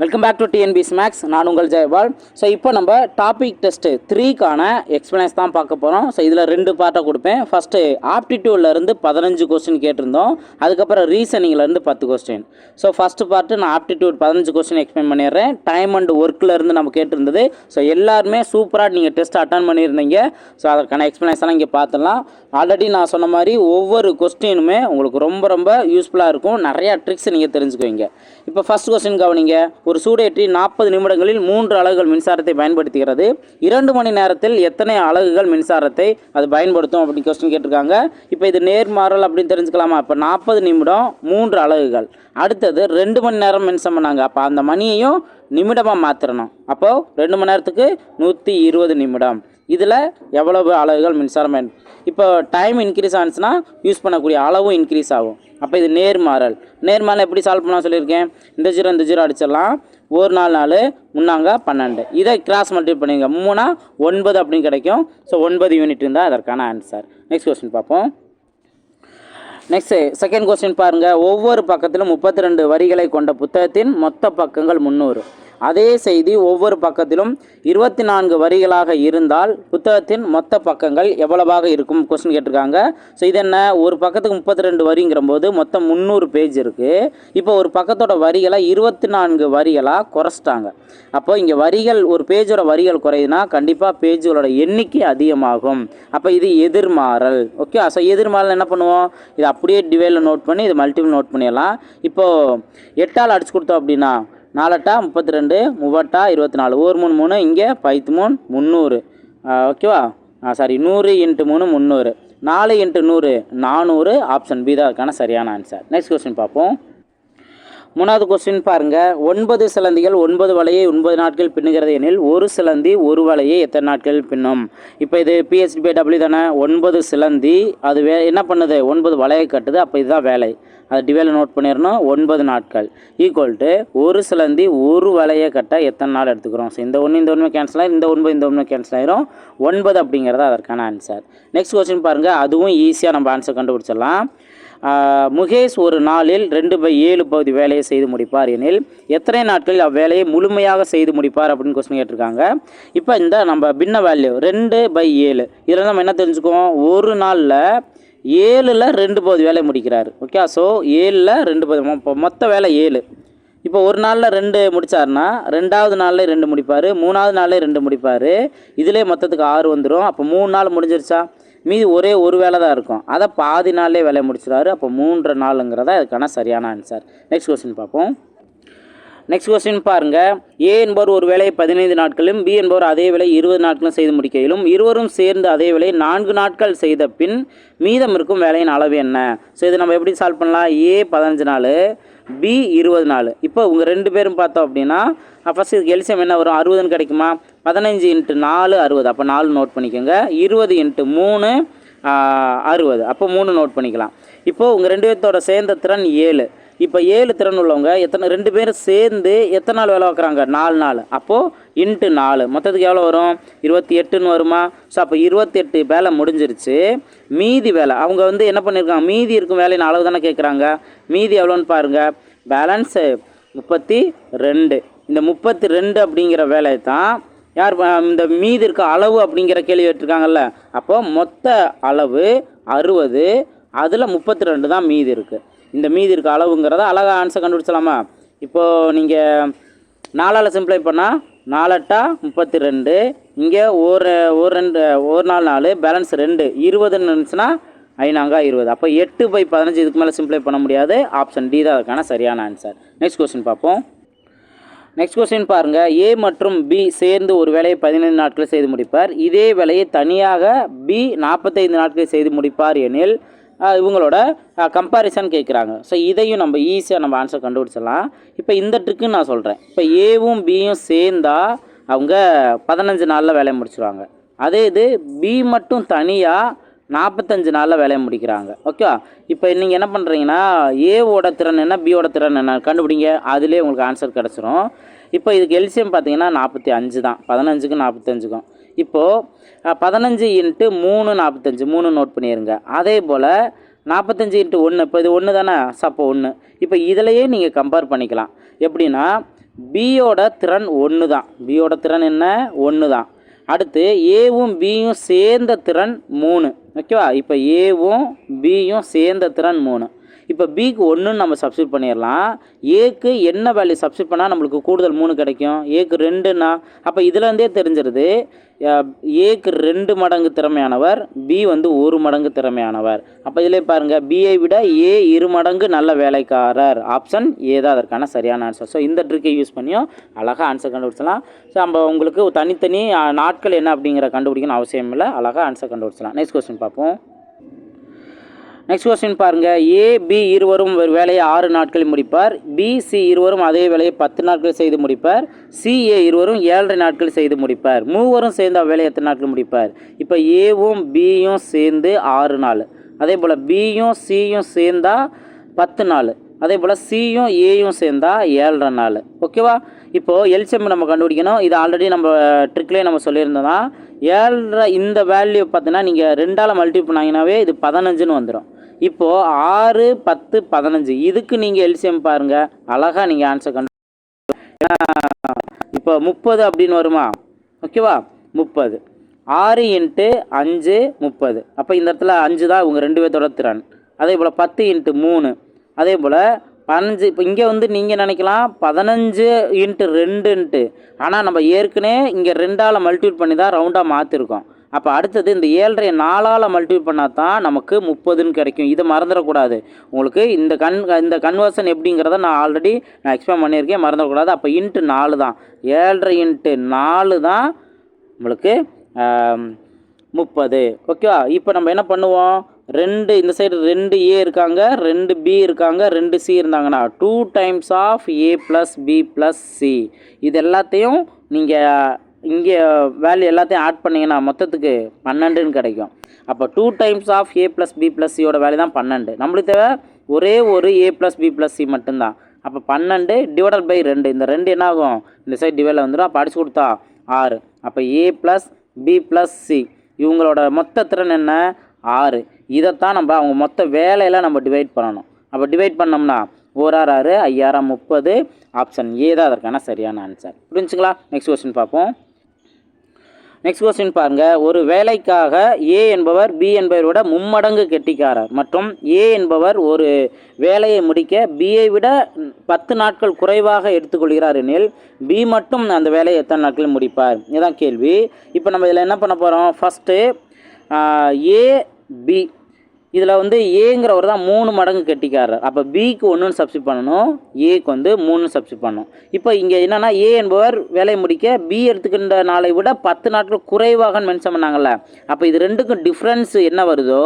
Welcome back to TNPSC maths நான் உங்கள் Jayapal. So இப்போ நம்ம டாபிக் டெஸ்ட்டு த்ரீக்கான எக்ஸ்பிளைன்ஸ் தான் பார்க்க போகிறோம் ஸோ இதில் ரெண்டு பார்ட்டாக கொடுப்பேன். ஃபஸ்ட்டு ஆப்டிடியூட்லேருந்து பதினஞ்சு கொஸ்டின் கேட்டிருந்தோம். அதுக்கப்புறம் ரீசனிங்லேருந்து பத்து கொஸ்டின் ஸோ ஃபஸ்ட்டு பார்ட்டு நான் ஆப்டிடியூட் பதினஞ்சு கொஸ்டின் எக்ஸ்பிளைன் பண்ணிடுறேன். டைம் அண்ட் ஒர்க்லேருந்து நம்ம கேட்டிருந்தது. ஸோ எல்லாருமே சூப்பராக நீங்கள் டெஸ்ட் அட்டன் பண்ணியிருந்தீங்க. ஸோ அதற்கான எக்ஸ்பிளைன்ஸ் இங்கே பார்த்துடலாம். ஆல்ரெடி நான் சொன்ன மாதிரி ஒவ்வொரு கொஸ்டினுமே உங்களுக்கு ரொம்ப ரொம்ப யூஸ்ஃபுல்லாக இருக்கும். நிறையா ட்ரிக்ஸ் நீங்கள் தெரிஞ்சுக்குவீங்க. இப்போ ஃபஸ்ட் கொஸ்டின் கவனிங்க. ஒரு சூடேற்றி நாற்பது நிமிடங்களில் மூன்று அலகுகள் மின்சாரத்தை பயன்படுத்துகிறது. இரண்டு மணி நேரத்தில் எத்தனை அலகுகள் மின்சாரத்தை அது பயன்படுத்தும் அப்படின்னு கொஸ்டின் கேட்டிருக்காங்க. இப்போ இது நேர்மாறல் அப்படின்னு தெரிஞ்சுக்கலாமா? இப்போ நாற்பது நிமிடம் மூன்று அலகுகள். அடுத்தது ரெண்டு மணி நேரம் மின்சம் பண்ணாங்க அப்போ அந்த மணியையும் நிமிடமாக மாற்றிடணும் அப்போது ரெண்டு மணி நேரத்துக்கு நூற்றி இருபது நிமிடம். இதில் எவ்வளவு அளவுகள் மின்சாரம் பயன் இப்போ டைம் இன்க்ரீஸ் ஆனிச்சுன்னா யூஸ் பண்ணக்கூடிய அளவும் இன்க்ரீஸ் ஆகும். அப்போ இது நேர்மாறல். நேர்மாறல் எப்படி சால்வ் பண்ண சொல்லியிருக்கேன். இந்த ஜீரோ இந்த ஜீரோ அடிச்சிடலாம். ஒரு நாலு நாலு முன்னாங்க பன்னெண்டு. இதை கிராஸ் மல்டிபிள் பண்ணிங்க மூணா ஒன்பது அப்படின்னு கிடைக்கும். ஸோ ஒன்பது யூனிட் இருந்தால் அதற்கான ஆன்சர் நெக்ஸ்ட் கொஸ்டின் பார்ப்போம். நெக்ஸ்ட் செகண்ட் கொஸ்டின் பாருங்கள் ஒவ்வொரு பக்கத்திலும் முப்பத்தி ரெண்டு வரிகளை கொண்ட புத்தகத்தின் மொத்த பக்கங்கள் முந்நூறு. அதே செய்தி ஒவ்வொரு பக்கத்திலும் இருபத்தி நான்கு வரிகளாக இருந்தால் புத்தகத்தின் மொத்த பக்கங்கள் எவ்வளவாக இருக்கும்? கொஸ்டின் கேட்டிருக்காங்க. ஸோ இது என்ன? ஒரு பக்கத்துக்கு முப்பத்தி ரெண்டு வரிங்கிற போது மொத்தம் முந்நூறு பேஜ் இருக்குது இப்போ ஒரு பக்கத்தோட வரிகளை இருபத்தி நான்கு வரிகளாக குறைச்சிட்டாங்க. அப்போ இங்கே வரிகள் ஒரு பேஜோட வரிகள் குறையுதுன்னா கண்டிப்பாக பேஜுகளோட எண்ணிக்கை அதிகமாகும். அப்போ இது எதிர்மாறல். ஓகே ஸோ எதிர்மாறல் என்ன பண்ணுவோம்? இது அப்படியே டிவைடில் நோட் பண்ணி இது மல்டிபிள் நோட் பண்ணிடலாம். இப்போது எட்டால் அடிச்சு கொடுத்தோம் அப்படின்னா நாலட்டா முப்பத்தி ரெண்டு மூவட்டா இருபத்தி நாலு ஒரு மூணு மூணு இங்கே பைத்து மூணு முந்நூறு ஓகேவா? சாரி நூறு இன்ட்டு மூணு முந்நூறு நாலு இன்ட்டு நூறு நானூறு. ஆப்ஷன் பி தான் அதுக்கான சரியான ஆன்சர் நெக்ஸ்ட் கொஸ்டின் பார்ப்போம். மூணாவது கொஸ்டின் பாருங்க. ஒன்பது சிலந்திகள் ஒன்பது வலையை ஒன்பது நாட்கள் பின்னுகிறது எனில் ஒரு சிலந்தி ஒரு வலையை எத்தனை நாட்கள் பின்னும்? இப்போ இது பிஹெச்டி டபிள்யூ தானே. ஒன்பது சிலந்தி அது வே என்ன பண்ணுது? ஒன்பது வலையை கட்டுது. அப்போ இதுதான் வேலை. அது டிவேல நோட் பண்ணிடணும். ஒன்பது நாட்கள். ஈக்குவல் டு ஒரு சிலந்தி ஒரு வலையை கட்ட எத்தனை நாள் எடுத்துக்கிறோம்? ஸோ இந்த ஒன்று இந்த ஒன்று கேன்சல் ஆயிரும். இந்த ஒன்பது இந்த ஒன்று கேன்சல் ஆகிரும் ஒன்பது அப்படிங்கிறது அதற்கான ஆன்சர் நெக்ஸ்ட் கொஸ்டின் பாருங்கள் அதுவும் ஈஸியாக நம்ம ஆன்சர் கண்டுபிடிச்சிடலாம். முகேஷ் ஒரு நாளில் ரெண்டு பை ஏழு பகுதி வேலையை செய்து முடிப்பார் எனில் எத்தனை நாட்களில் அவ்வேலையை முழுமையாக செய்து முடிப்பார் அப்படின்னு கொஸ்டின் கேட்டிருக்காங்க. இப்போ இந்த நம்ம பின்ன வேல்யூ ரெண்டு பை ஏழு. இதில் நம்ம என்ன தெரிஞ்சுக்குவோம்? ஒரு நாளில் ஏழில் ரெண்டு பகுதி வேலையை முடிக்கிறார். ஓகே ஸோ ஏழில் ரெண்டு பகுதி இப்போ மொத்த வேலை ஏழு. இப்போ ஒரு நாளில் ரெண்டு முடிச்சாருன்னா ரெண்டாவது நாளில் ரெண்டு முடிப்பார் மூணாவது நாளில் ரெண்டு முடிப்பார். இதிலே மொத்தத்துக்கு ஆறு வந்துடும் அப்போ மூணு நாள் முடிஞ்சிருச்சா? மீதி ஒரே ஒரு வேலை தான் இருக்கும். அதை பாதி நாள்லேயே வேலையை முடிச்சிடுவாரு அப்போ மூன்று நாளுங்கிறதா அதுக்கான சரியான ஆன்சர் நெக்ஸ்ட் கொஸ்டின் பார்ப்போம். நெக்ஸ்ட் கொஸ்டின் பாருங்க. ஏ என்பவர் ஒரு வேலையை பதினைந்து நாட்களும் பி என்பவர் அதே வேலை இருபது நாட்களும் செய்து முடிக்கையிலும் இருவரும் சேர்ந்து அதே வேலையை நான்கு நாட்கள் செய்த பின் மீதம் இருக்கும் வேலையின் அளவு என்ன? ஸோ இது நம்ம எப்படி சால்வ் பண்ணலாம்? ஏ பதினஞ்சு நாள் பி இருபது நாள் இப்போ உங்கள் ரெண்டு பேரும் பார்த்தோம் அப்படின்னா ஃபஸ்ட்டு இதுக்கு எல்சியம் என்ன வரும்? அறுபதுன்னு கிடைக்குமா? பதினஞ்சு இன்ட்டு நாலு அறுபது. அப்போ நாலு நோட் பண்ணிக்கோங்க. இருபது இன்ட்டு மூணு அறுபது. அப்போ மூணு நோட் பண்ணிக்கலாம். இப்போது உங்கள் ரெண்டு பேர்த்தோட சேர்ந்த திறன் ஏழு. இப்போ ஏழு திறன் உள்ளவங்க எத்தனை ரெண்டு பேரும் சேர்ந்து எத்தனை நாள் வேலை பார்க்குறாங்க? நாலு நாள். அப்போது இன்ட்டு நாலு. மொத்தத்துக்கு எவ்வளோ வரும்? இருபத்தி எட்டுன்னு வருமா? ஸோ அப்போ இருபத்தெட்டு வேலை முடிஞ்சிருச்சு. மீதி வேலை. அவங்க வந்து என்ன பண்ணியிருக்காங்க மீதி இருக்கும் வேலையின் அளவு தானே கேட்குறாங்க. மீதி எவ்வளோன்னு பாருங்கள் பேலன்ஸு முப்பத்தி ரெண்டு. இந்த முப்பத்தி ரெண்டு அப்படிங்கிற வேலையை தான் யார் இந்த மீதி இருக்க அளவு அப்படிங்கிற கேள்வி கேட்டிருக்காங்கல்ல. அப்போ மொத்த அளவு அறுபது. அதில் முப்பத்தி ரெண்டு தான் மீதி இருக்குது இந்த மீதி இருக்க அளவுங்கிறத அழகாக ஆன்சர் கண்டுபிடிச்சலாமா இப்போது நீங்கள் நாலால் சிம்ப்ளை பண்ணால் நாலட்டா முப்பத்தி ரெண்டு இங்கே ஒரு ஒரு ரெண்டு ஒரு நாலு நாலு பேலன்ஸ் ரெண்டு இருபதுன்னு இருந்துச்சுன்னா ஐநாங்கா இருபது. அப்போ எட்டு பை பதினஞ்சு இதுக்கு மேலே சிம்ப்ளை பண்ண முடியாது. ஆப்ஷன் டி தான் அதுக்கான சரியான ஆன்சர் நெக்ஸ்ட் கொஸ்டின் பார்ப்போம். நெக்ஸ்ட் கொஸ்டின் பாருங்கள் ஏ மற்றும் பி சேர்ந்து ஒரு வேலையை பதினைந்து நாட்கள் செய்து முடிப்பார். இதே வேலையை தனியாக பி நாற்பத்தைந்து நாட்கள் செய்து முடிப்பார் எனில் இவங்களோட கம்பாரிசன் கேட்குறாங்க ஸோ இதையும் நம்ம ஈஸியாக நம்ம ஆன்சர் கண்டுபிடிச்சிடலாம். இப்போ இந்த ட்ரிக்குன்னு நான் சொல்கிறேன் இப்போ ஏவும் பியும் சேர்ந்தா அவங்க பதினஞ்சு நாளில் வேலையை முடிச்சுருவாங்க. அதே இது பி மட்டும் தனியாக நாற்பத்தஞ்சு நாளில் வேலையை முடிக்கிறாங்க. ஓகே இப்போ நீங்கள் என்ன பண்ணுறீங்கன்னா ஏவோட திறன் என்ன பியோட திறன் என்ன? கண்டுபிடிங்க. அதிலே உங்களுக்கு ஆன்சர் கிடச்சிரும். இப்போ இதுக்கு எல்சிஎம் பார்த்தீங்கன்னா நாற்பத்தி அஞ்சு தான். பதினஞ்சுக்கும் நாற்பத்தஞ்சுக்கும் இப்போது பதினஞ்சு இன்ட்டு மூணு நாற்பத்தஞ்சு மூணு நோட் பண்ணிடுங்க அதே போல் நாற்பத்தஞ்சு இன்ட்டு ஒன்று இப்போ இது ஒன்று தானே? சப்போ ஒன்று இப்போ இதிலையே நீங்கள் கம்பேர் பண்ணிக்கலாம். எப்படின்னா பியோட திறன் ஒன்று தான். பியோட திறன் என்ன? ஒன்று தான். அடுத்து ஏவும் பியும் சேர்ந்த திறன் மூணு. ஓகேவா? இப்போ ஏவும் பியும் சேர்ந்த திறன் மூணு. இப்போ பிக்கு ஒன்றுன்னு நம்ம சப்ஸ்டியூட் பண்ணிடலாம். ஏக்கு என்ன வேல்யூ சப்ஸ்டியூட் பண்ணால் நம்மளுக்கு கூடுதல் மூணு கிடைக்கும்? ஏக்கு ரெண்டுன்னா அப்போ இதுலேருந்தே தெரிஞ்சிருது. ஏக்கு ரெண்டு மடங்கு திறமையானவர் பி வந்து ஒரு மடங்கு திறமையானவர். அப்போ இதில் பாருங்கள் பிஐ விட ஏ இரு மடங்கு நல்ல வேலைக்காரர். ஆப்ஷன் ஏ தான் அதற்கான சரியான ஆன்சர் ஸோ இந்த ட்ரிக்கை யூஸ் பண்ணியும் அழகாக ஆன்சர் கண்டுபிடிச்சலாம் ஸோ நம்ம உங்களுக்கு தனித்தனி நாட்கள் என்ன அப்படிங்கிற கண்டுபிடிக்கணும் அவசியம் இல்லை. அழகாக ஆன்சர் கண்டுபிடிச்சலாம் நெக்ஸ்ட் கொஸ்டின் பார்ப்போம். நெக்ஸ்ட் கொஸ்டின் பாருங்கள் ஏ பி இருவரும் ஒரு வேலையை ஆறு நாட்களில் முடிப்பார். பி சி இருவரும் அதே வேலையை பத்து நாட்கள் செய்து முடிப்பார். சி ஏ இருவரும் ஏழரை நாட்கள் செய்து முடிப்பார். மூவரும் சேர்ந்து அவ்வேலையை எத்தனை நாட்கள் முடிப்பார்? இப்போ ஏவும் பியும் சேர்ந்து ஆறு நாள். அதே போல் பியும் சியும் சேர்ந்தா பத்து நாள். அதே போல் சியும் ஏயும் சேர்ந்தா ஏழரை நாள். ஓகேவா இப்போது எல்சிஎம் நம்ம கண்டுபிடிக்கணும். இது ஆல்ரெடி நம்ம ட்ரிக்லேயே நம்ம சொல்லியிருந்தோம்னா ஏழரை இந்த வேல்யூ பார்த்தீங்கன்னா நீங்கள் ரெண்டால் மல்டிப் பண்ணாங்கன்னாவே இது பதினஞ்சுன்னு வந்துடும் இப்போது ஆறு பத்து பதினஞ்சு. இதுக்கு நீங்கள் எல்சிஎம் பாருங்கள் அழகாக நீங்கள் ஆன்சர் கண்டு இப்போ முப்பது அப்படின்னு வருமா? ஓகேவா முப்பது. ஆறு இன்ட்டு அஞ்சு முப்பது. அப்போ இந்த இடத்துல அஞ்சு தான் இவங்க ரெண்டு பேர்த்தோட திறன். அதே போல் பத்து இன்ட்டு மூணு. அதே போல் பதினஞ்சு இப்போ இங்கே வந்து நீங்கள் நினைக்கலாம் பதினஞ்சு இன்ட்டு ரெண்டுன்ட்டு ஆனால் நம்ம ஏற்கனவே இங்கே ரெண்டால் மல்டிபிள் பண்ணி தான் ரவுண்டாக மாற்றிருக்கோம் அப்போ அடுத்தது இந்த ஏழரை நாலால் மல்டிபிள் பண்ணால் தான் நமக்கு முப்பதுன்னு கிடைக்கும். இதை மறந்துடக்கூடாது. உங்களுக்கு இந்த கன் இந்த கன்வர்ஷன் எப்படிங்கிறத நான் ஆல்ரெடி நான் எக்ஸ்பிளைன் பண்ணியிருக்கேன். மறந்துடக்கூடாது. அப்போ இன்ட்டு நாலு தான். ஏழரை இன்ட்டு நாலு தான் உங்களுக்கு முப்பது. ஓகேவா இப்போ நம்ம என்ன பண்ணுவோம்? ரெண்டு இந்த சைடு ரெண்டு ஏ இருக்காங்க. ரெண்டு பி இருக்காங்க. ரெண்டு சி இருந்தாங்கன்னா two times of A plus B plus C இது எல்லாத்தையும் நீங்கள் இங்கே வேல்யூ எல்லாத்தையும் ஆட் பண்ணிங்கன்னா மொத்தத்துக்கு பன்னெண்டுன்னு கிடைக்கும். அப்போ two times of A plus B plus சியோட வேல்யூ தான் பன்னெண்டு. நம்மளுக்கு தேவை ஒரே ஒரு A plus B plus C மட்டும்தான். அப்போ பன்னெண்டு டிவைடட் பை ரெண்டு. இந்த ரெண்டு என்ன ஆகும் இந்த சைடு டிவைடில் வந்துடும். அப்போ அடிச்சு கொடுத்தா ஆறு. அப்போ A plus B plus C இவங்களோட மொத்த திறன் என்ன? ஆறு. இதைத்தான் நம்ம அவங்க மொத்த வேலையில் நம்ம டிவைட் பண்ணணும். அப்போ டிவைட் பண்ணோம்னா ஓராறு ஆறு ஐயாயிரம் முப்பது. ஆப்ஷன் ஏ தான் அதற்கான சரியான ஆன்சர் புரிஞ்சுங்களா? நெக்ஸ்ட் கொஸ்டின் பார்ப்போம். நெக்ஸ்ட் கொஸ்டின் பாருங்க. ஒரு வேலைக்காக ஏ என்பவர் பி என்பவரை விட மும்மடங்கு கெட்டிக்காரர். மற்றும் ஏ என்பவர் ஒரு வேலையை முடிக்க பியை விட பத்து நாட்கள் குறைவாக எடுத்துக்கொள்கிறார் எனில் பி மட்டும் அந்த வேலையை எத்தனை நாட்கள் முடிப்பார்? இதுதான் கேள்வி. இப்போ நம்ம இதில் என்ன பண்ண போகிறோம் ஃபஸ்ட்டு ஏ பி இதில் வந்து ஏங்கிறவர் தான் மூணு மடங்கு கெட்டிக்காரர். அப்போ பிக்கு ஒன்றுன்னு சப்ஸ்டிட் பண்ணணும் ஏக்கு வந்து மூணு சப்ஸ்டிட் பண்ணணும். இப்போ இங்கே என்னென்னா ஏ என்பவர் வேலையை முடிக்க பி எடுத்துக்கின்ற நாளை விட பத்து நாட்கள் குறைவாக மென்ஷன் பண்ணாங்கல்ல. அப்போ இது ரெண்டுக்கும் டிஃப்ரென்ஸ் என்ன வருதோ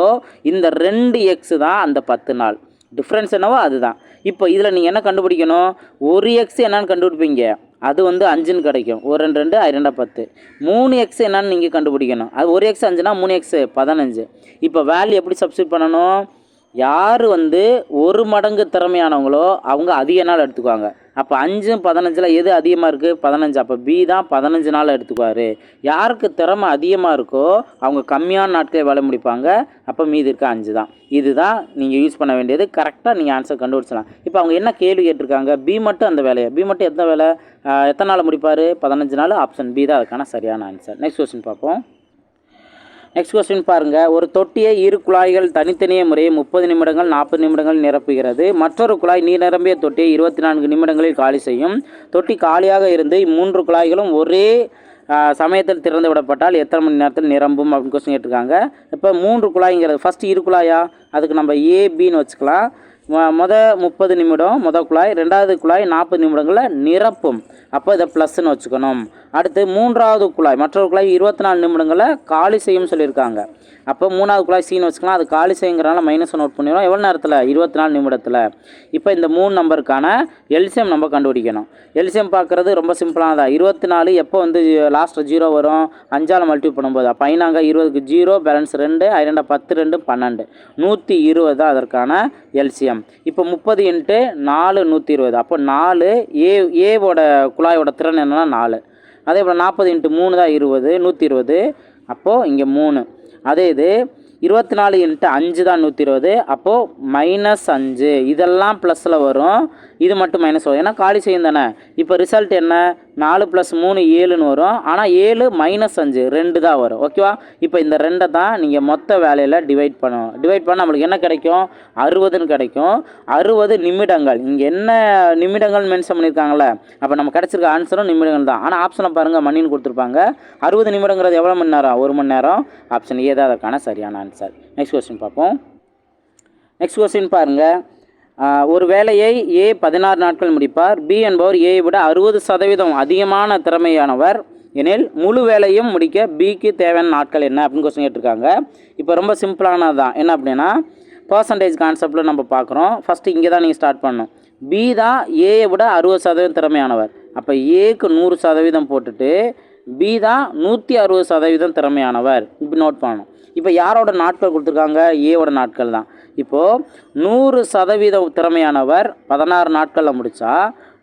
இந்த ரெண்டு எக்ஸ் தான் அந்த பத்து நாள். டிஃப்ரென்ஸ் என்னவோ அதுதான். இப்போ இதில் நீங்கள் என்ன கண்டுபிடிக்கணும்? ஒரு எக்ஸ் என்னன்னு கண்டுபிடிப்பீங்க. அது வந்து அஞ்சுன்னு கிடைக்கும். ஒரு ரெண்டு ரெண்டு ஐ ரெண்டா பத்து. மூணு எக்ஸ் என்னன்னு நீங்கள் கண்டுபிடிக்கணும். அது ஒரு எக்ஸ் அஞ்சுனா மூணு எக்ஸ் பதினஞ்சு. இப்போ வேல்யூ எப்படி சப்ஸ்டியூட் பண்ணணும்? யார் வந்து ஒரு மடங்கு திறமையானவங்களோ அவங்க அதிக நாள் எடுத்துக்குவாங்க. அப்போ அஞ்சும் பதினஞ்சில் எது அதிகமாக இருக்குது பதினஞ்சு. அப்போ பி தான் பதினஞ்சு நாள் எடுத்துக்குவார். யாருக்கு திறமை அதிகமாக இருக்கோ அவங்க கம்மியான நாட்களே வேலை முடிப்பாங்க. அப்போ மீதி இருக்க அஞ்சு தான். இதுதான் நீங்கள் யூஸ் பண்ண வேண்டியது. கரெக்டாக நீங்கள் ஆன்சர் கண்டுபிடிச்சலாம் இப்போ அவங்க என்ன கேள்வி கேட்டிருக்காங்க? பி மட்டும் அந்த வேலையை? பி மட்டும் எந்த வேலை? எத்தனை நாள் முடிப்பார்? பதினஞ்சு நாள்? ஆப்ஷன் பி தான். அதுக்கான சரியான ஆன்சர் நெக்ஸ்ட் கொஸ்டின் பார்ப்போம். நெக்ஸ்ட் கொஸ்டின் பாருங்கள் ஒரு தொட்டியை இரு குழாய்கள் தனித்தனியே முறையே முப்பது நிமிடங்கள் நாற்பது நிமிடங்கள் நிரப்புகிறது. மற்றொரு குழாய் நீர் நிரம்பிய தொட்டியை இருபத்தி நான்கு நிமிடங்களில் காலி செய்யும். தொட்டி காலியாக இருந்து இம்மூன்று குழாய்களும் ஒரே சமயத்தில் திறந்து விடப்பட்டால் எத்தனை மணி நேரத்தில் நிரம்பும் அப்படின்னு கொஸ்டின் கேட்டிருக்காங்க. இப்போ மூன்று குழாய்ங்கிறது ஃபஸ்ட்டு இரு குழாயா? அதுக்கு நம்ம ஏபின்னு வச்சுக்கலாம். மொதல் முப்பது நிமிடம் மொதல் குழாய் ரெண்டாவது குழாய் நாற்பது நிமிடங்களில் நிரப்பும். அப்போ இதை ப்ளஸ்ன்னு வச்சுக்கணும். அடுத்து மூன்றாவது குழாய் மற்றொரு குழாய் இருபத்தி நாலு நிமிடங்களில் காலி செய்யும் சொல்லியிருக்காங்க. அப்போ மூணாவது குழாய் சீன் வச்சுக்கலாம். அது காலி செய்யுங்கிறனால மைனஸ் நோட் பண்ணிடுவோம் எவ்வளோ நேரத்தில்? இருபத்தி நாலு நிமிடத்தில். இப்போ இந்த மூணு நம்பருக்கான எல்சியம் நம்ம கண்டுபிடிக்கணும். எல்சியம் பார்க்குறது ரொம்ப சிம்பிளானதா. இருபத்தி நாலு எப்போ வந்து லாஸ்ட்டில் ஜீரோ வரும்? அஞ்சால் மல்டிபிள் பண்ணும்போது. அப்போ ஐநாங்க இருபதுக்கு ஜீரோ பேலன்ஸ் ரெண்டு ஐரெண்டா பத்து ரெண்டு பன்னெண்டு. நூற்றி இருபது தான் அதற்கான எல்சியம் இப்போ முப்பது இன்ட்டு நாலு நூற்றி இருபது. அப்போ நாலு ஏ ஏவோட குழாயோட திறன் என்னென்னா நாலு. அதே போல் நாற்பது இன்ட்டு மூணு தான் இருபது நூற்றி இருபது. அப்போது இங்கே மூணு. அதே இது இருபத்தி நாலு இன்ட்டு அஞ்சு தான் நூற்றி இருபது. அப்போது மைனஸ் அஞ்சு. இதெல்லாம் ப்ளஸில் வரும். இது மட்டும் மைனஸ் வரும். ஏன்னா காலி செய்யும் தானே? இப்போ ரிசல்ட் என்ன? நாலு ப்ளஸ் மூணு ஏழுன்னு வரும். ஆனால் ஏழு மைனஸ் அஞ்சு ரெண்டு தான் வரும். ஓகேவா இப்போ இந்த ரெண்டை தான் நீங்கள் மொத்த வேலையில் டிவைட் பண்ணணும். டிவைட் பண்ண நம்மளுக்கு என்ன கிடைக்கும்? அறுபதுன்னு கிடைக்கும். அறுபது நிமிடங்கள். இங்கே என்ன நிமிடங்கள் மென்ஷன் பண்ணியிருக்காங்களே அப்போ நம்ம கிடச்சிருக்க ஆன்சரும் நிமிடங்கள் தான். ஆனால் ஆப்ஷனை பாருங்கள் மணின்னு கொடுத்துருப்பாங்க. அறுபது நிமிடங்கிறது எவ்வளோ மணி நேரம்? ஒரு மணி நேரம். ஆப்ஷன் ஏதாவதுக்கான அதற்கான சரியான ஆன்சர் நெக்ஸ்ட் கொஸ்டின் பார்ப்போம். நெக்ஸ்ட் கொஸ்டின் பாருங்கள் ஒரு வேலையை ஏ பதினாறு நாட்கள் முடிப்பார். பி என்பவர் ஏயை விட அறுபது சதவீதம் அதிகமான திறமையானவர். எனில் முழு வேலையும் முடிக்க பிக்கு தேவையான நாட்கள் என்ன அப்படின்னு கொஸ்டின் கேட்டிருக்காங்க. இப்போ ரொம்ப சிம்பிளானது தான் என்ன அப்படின்னா பர்சன்டேஜ் கான்செப்டில் நம்ம பார்க்குறோம். ஃபஸ்ட்டு இங்கே தான் நீங்கள் ஸ்டார்ட் பண்ணணும். பி தான் ஏயை விட அறுபது சதவீதம் திறமையானவர். அப்போ ஏக்கு நூறு சதவீதம் போட்டுட்டு பி தான் நூற்றி அறுபது சதவீதம் திறமையானவர். இப்படி நோட் பண்ணணும். இப்போ யாரோட நாட்கள் கொடுத்துருக்காங்க? ஏவோட நாட்கள் தான் இப்போது நூறு சதவீதம் திறமையானவர் பதினாறு நாட்களில் முடித்தா